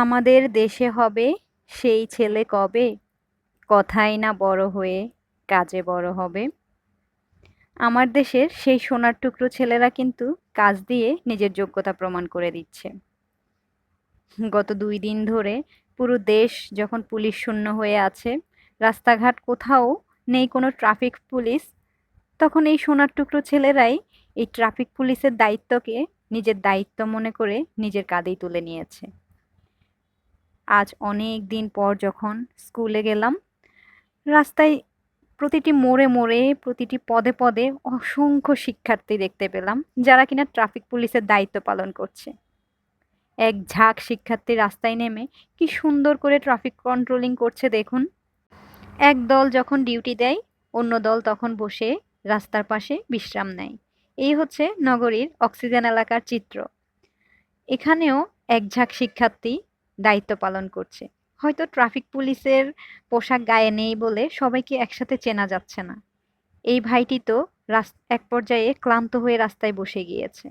আমাদের দেশে হবে, সেই ছেলে কবে? কথাই না বড় হয়ে কাজে বড় হবে। আমার দেশের সেই সোনার টুকরো ছেলেরা কিন্তু কাজ দিয়ে নিজের যোগ্যতা প্রমাণ করে দিচ্ছে। গত দুই দিন ধরে পুরো দেশ যখন পুলিশ শূন্য হয়ে আছে, রাস্তাঘাট কোথাও নেই কোনো ট্রাফিক পুলিশ, তখন এই সোনার টুকরো ছেলেরাই এই ট্রাফিক পুলিশের দায়িত্বকে নিজের দায়িত্ব মনে করে নিজের কাঁধেই তুলে নিয়েছে। আজ অনেক দিন পর যখন স্কুলে গেলাম, রাস্তায় প্রতিটি মোড়ে মোড়ে, প্রতিটি পদে পদে অসংখ্য শিক্ষার্থী দেখতে পেলাম, যারা কিনা ট্রাফিক পুলিশের দায়িত্ব পালন করছে। এক ঝাঁক শিক্ষার্থী রাস্তায় নেমে কি সুন্দর করে ট্রাফিক কন্ট্রোলিং করছে দেখুন। এক দল যখন ডিউটি দেয়, অন্য দল তখন বসে রাস্তার পাশে বিশ্রাম নেয়। এই হচ্ছে নগরীর অক্সিজেন এলাকার চিত্র। এখানেও এক ঝাঁক শিক্ষার্থী দায়িত্ব পালন করছে। হয়তো ট্রাফিক পুলিশের পোশাক গায়ে নেই বলে সবাইকে একসাথে চেনা যাচ্ছে না। এই ভাইটি তো এক পর্যায়ে ক্লান্ত হয়ে রাস্তায় বসে গিয়েছে।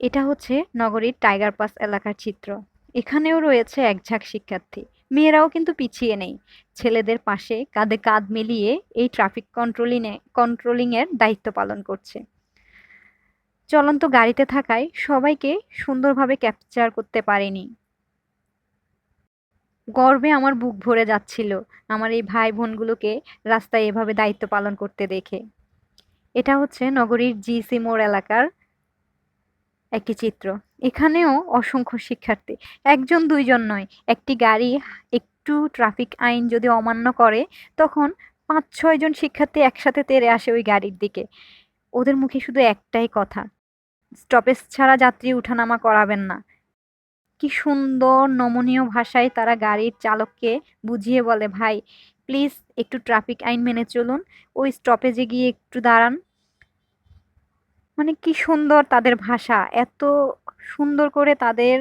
এটা হচ্ছে নগরীর টাইগার পাস এলাকার চিত্র। এখানেও রয়েছে এক ঝাঁক শিক্ষার্থী। মেয়েরাও কিন্তু পিছিয়ে নেই। ছেলেদের পাশে কাঁধে কাঁধ মিলিয়ে এই ট্রাফিক কন্ট্রোলিংয়ে কন্ট্রোলিংয়ের দায়িত্ব পালন করছে। চলন্ত গাড়িতে থাকায় সবাইকে সুন্দরভাবে ক্যাপচার করতে পারেনি। গর্বে আমার বুক ভরে যাচ্ছিল আমার এই ভাই বোনগুলোকে রাস্তায় এভাবে দায়িত্ব পালন করতে দেখে। এটা হচ্ছে নগরীর জিসি মোড় এলাকার একটি চিত্র। এখানেও অসংখ্য শিক্ষার্থী। একজন, দুইজন নয়, একটি গাড়ি, একটু ট্রাফিক আইন যদি অমান্য করে, তখন পাঁচ ছয়জন শিক্ষার্থী একসাথে তেরে আসে ওই গাড়ির দিকে। ওদের মুখে শুধু একটাই কথা, স্টপেজ ছাড়া যাত্রী উঠানামা করাবেন না। কি সুন্দর নমনীয় ভাষায় তারা গাড়ির চালককে বুঝিয়ে বলে, ভাই প্লিজ একটু ট্রাফিক আইন মেনে চলুন, ওই স্টপেজে গিয়ে একটু দাঁড়ান। মানে কি সুন্দর তাদের ভাষা, এত সুন্দর করে তাদের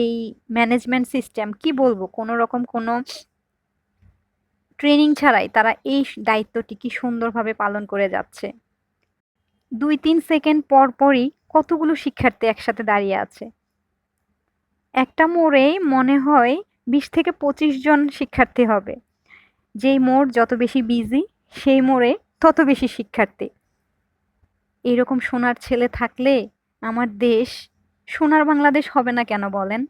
এই ম্যানেজমেন্ট সিস্টেম কি বলব, কোনো রকম কোনো ট্রেনিং ছাড়াই তারা এই দায়িত্বটি কি সুন্দরভাবে পালন করে যাচ্ছে। দুই তিন সেকেন্ড পর পরই কতগুলো শিক্ষার্থী একসাথে দাঁড়িয়ে আছে। একটা মোড়েই মনে হয় বিশ থেকে পঁচিশ জন শিক্ষার্থী হবে। যেই মোড় যত বেশি বিজি সেই মোড়ে তত বেশি শিক্ষার্থী। এরকম সোনার ছেলে থাকলে আমার দেশ সোনার বাংলাদেশ হবে না কেন বলেন?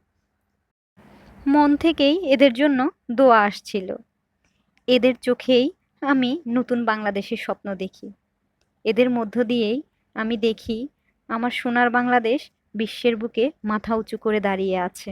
মন থেকেই এদের জন্য দোয়া আসছিল। এদের চোখেই আমি নতুন বাংলাদেশের স্বপ্ন দেখি। এদের মধ্য দিয়েই আমি দেখি আমার সোনার বাংলাদেশ বিশ্বের বুকে মাথা উঁচু করে দাঁড়িয়ে আছে।